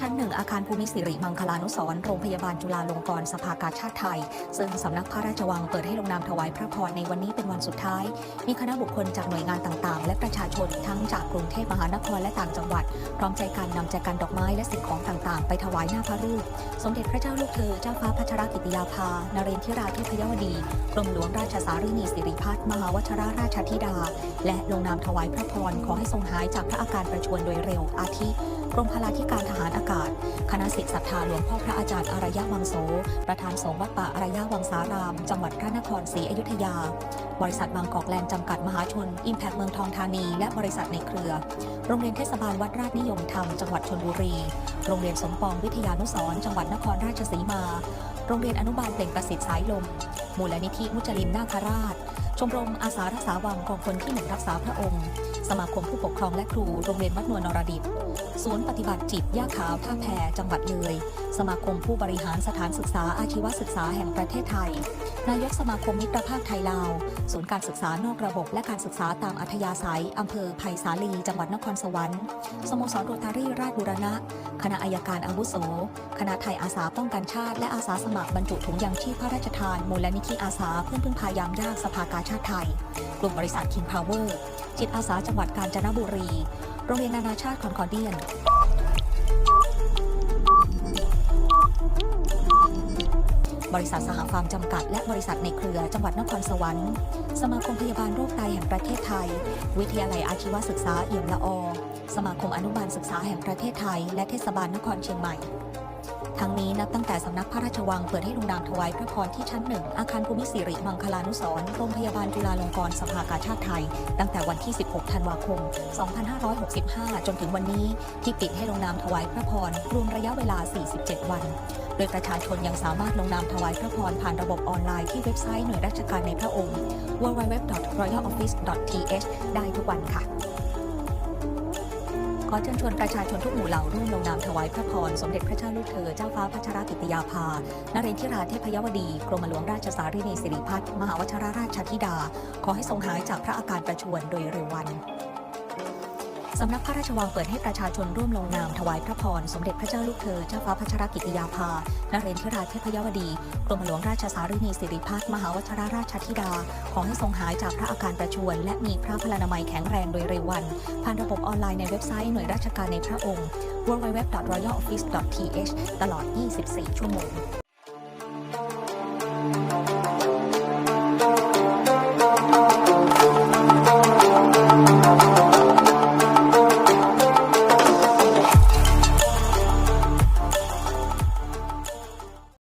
ชั้นหนึ่งอาคารภูมิสิริมังคลานุสร์โรงพยาบาลจุฬาลงกรณ์สภากาชาติไทย ซึ่งสำนักพระราชวังเปิดให้ลงนามถวายพระพรในวันนี้เป็นวันสุดท้าย มีคณะบุคคลจากหน่วยงานต่างๆ และประชาชนทั้งจากกรุงเทพมหานครและต่างจังหวัด พร้อมใจกันนำแจกันดอกไม้และสิ่งของต่างๆ ไปถวายหน้าพระรูป สมเด็จพระเจ้าลูกเธอเจ้าฟ้าพัชรกิติยาภานเรนทิราธิพยวดีกรมหลวงราชสารีนีสิริพัฒน์มหาวชรราชธิดา และลงนามถวายพระพรขอให้ทรงหายจากพระอาการประชวรโดยเร็วอาทิกรมพลาธิการทหารอากาศคณะสิทธิศรัทธาหลวงพ่อพระอาจารย์อารยะวังโส ประธานสงฆ์วัดป่าอารยะวังสาราม จังหวัดพระนครศรีอยุธยา บริษัทบางกอกแลนด์จำกัดมหาชน อิมแพกเมืองทองธานี และบริษัทในเครือ โรงเรียนเทศบาลวัดราชนิยมธรรม จังหวัดชนบุรี โรงเรียนสมปองวิทยานุสร์จังหวัดนครราชสีมา โรงเรียนอนุบาลเปล่งประสิทธิ์สายลม มูลนิธิมุจลินนาคราช ชมรมอาสารักษาวังกองพลที่หนึ่งรักษาพระองค์ สมาคมผู้ปกครองและครูโรงเรียนวัดนวลนรดิตศูนย์ปฏิบัติจิตย่าขาวท่าแพจังหวัดเลย สมาคมผู้บริหารสถานศึกษาอาชีวศึกษาแห่งประเทศไทยนายกสมาคมมิตรภาพไทยลาว ศูนย์การศึกษานอกระบบและการศึกษาตามอัธยาศัย อำเภอไผ่สาลี จังหวัดนครสวรรค์ สโมสรโรตารี่ราชบุรณะ คณะอายการอาวุโส คณะไทยอาสาป้องกันชาติ และอาสาสมัครบรรจุถุงยางชีพพระราชทาน มูลนิธิอาสาเพื่อนพึ่งพายามยากสภากาชาติไทย กลุ่มบริษัท King Power จิตอาสาจังหวัดกาญจนบุรี โรงเรียนนานาชาติคอนคอร์เดียน บริษัทสหฟาร์มจำกัด และบริษัทในเครือ จังหวัดนครสวรรค์ สมาคมพยาบาลโรคไตแห่งประเทศไทย วิทยาลัยอาชีวศึกษาเอี่ยมละอ สมาคมอนุบาลศึกษาแห่งประเทศไทย และเทศบาลนครเชียงใหม่ ทั้งนี้นับตั้งแต่สำนักพระราชวังเปิดให้ลงนามถวายพระพรที่ชั้นหนึ่งอาคารภูมิสิริมังคลานุสรโรงพยาบาลจุฬาลงกรณ์สภากาชาติไทย ตั้งแต่วันที่ 16 ธันวาคม 2565 จนถึงวันนี้ที่ปิดให้ลงนามถวายพระพรรวมระยะเวลา 47 วันโดยประชาชนยังสามารถลงนามถวายพระพรผ่านระบบออนไลน์ที่เว็บไซต์หน่วยราชการในพระองค์ www.royaloffice.th ได้ทุกวันค่ะ ขอเชิญชวนประชาชนทุกหมู่เหล่าร่วมลงนามถวายพระพร สมเด็จพระเจ้าลูกเธอ เจ้าฟ้าพัชรกิติยาภา นเรนทิราเทพยวดี กรมหลวงราชสารีนีสิริพัฒน์มหาวชรราชธิดา ขอให้ทรงหายจากพระอาการประชวรโดยเร็ววัน สำนักพระราชวังเปิดให้ประชาชนร่วมลงนามถวายพระพร สมเด็จพระเจ้าลูกเธอ เจ้าฟ้าพัชรกิติยาภา นเรนทราเทพยวดี กรมหลวงราชสารีนีสิริพัฒน์มหาวชรราชธิดา ขอให้ทรงหายจากพระอาการประชวร และมีพระพลานามัยแข็งแรงโดยเร็ววัน ผ่านระบบออนไลน์ในเว็บไซต์หน่วยราชการในพระองค์ www.royaloffice.th ตลอด 24 ชั่วโมง